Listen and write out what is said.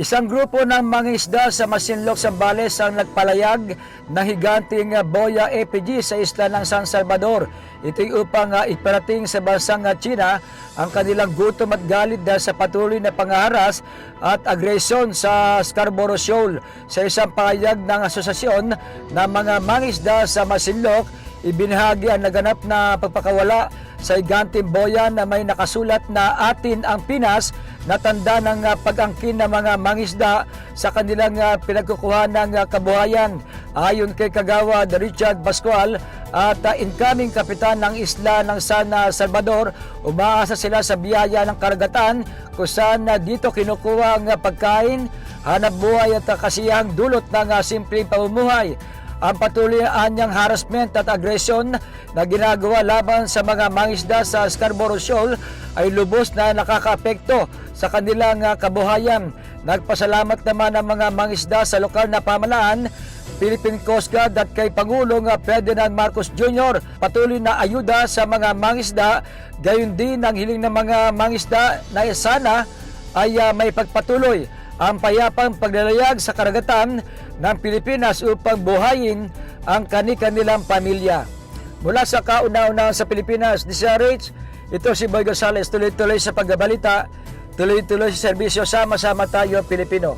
Isang grupo ng mga isda sa Masinloc, Zambales ang nagpalayag ng higanting boya APG sa isla ng San Salvador. Ito'y upang uh, iparating sa bansang uh, China ang kanilang gutom at galit dahil sa patuloy na pangaharas at agresyon sa Scarborough Shoal. Sa isang pahayag ng asosasyon ng mga mangisda sa Masinloc, ibinahagi ang naganap na pagpakawala sa higanting boya na may nakasulat na atin ang Pinas na tanda ng uh, pag-angkin ng mga mangisda sa kanilang uh, pinagkukuha ng uh, kabuhayan. Ayon kay Kagawad Richard Pascual at incoming kapitan ng isla ng San Salvador, umaasa sila sa biyaya ng karagatan kung saan dito kinukuha ang pagkain, hanap buhay at kasiyang dulot ng simpleng pamumuhay ang patuloy na anyang harassment at aggression na ginagawa laban sa mga mangisda sa Scarborough Shoal ay lubos na nakakaapekto sa kanilang ah, kabuhayan. Nagpasalamat naman ang mga mangisda sa lokal na pamalaan, Philippine Coast Guard at kay Pangulong ah, Ferdinand Marcos Jr. Patuloy na ayuda sa mga mangisda, gayon din ang hiling ng mga mangisda na sana ay ah, may pagpatuloy ang payapang paglalayag sa karagatan ng Pilipinas upang buhayin ang kani-kanilang pamilya. Mula sa kauna-una sa Pilipinas, DCRH, ito si Boy Gonzales, tuloy-tuloy sa pagbabalita, tuloy-tuloy sa serbisyo, sama-sama tayo Pilipino.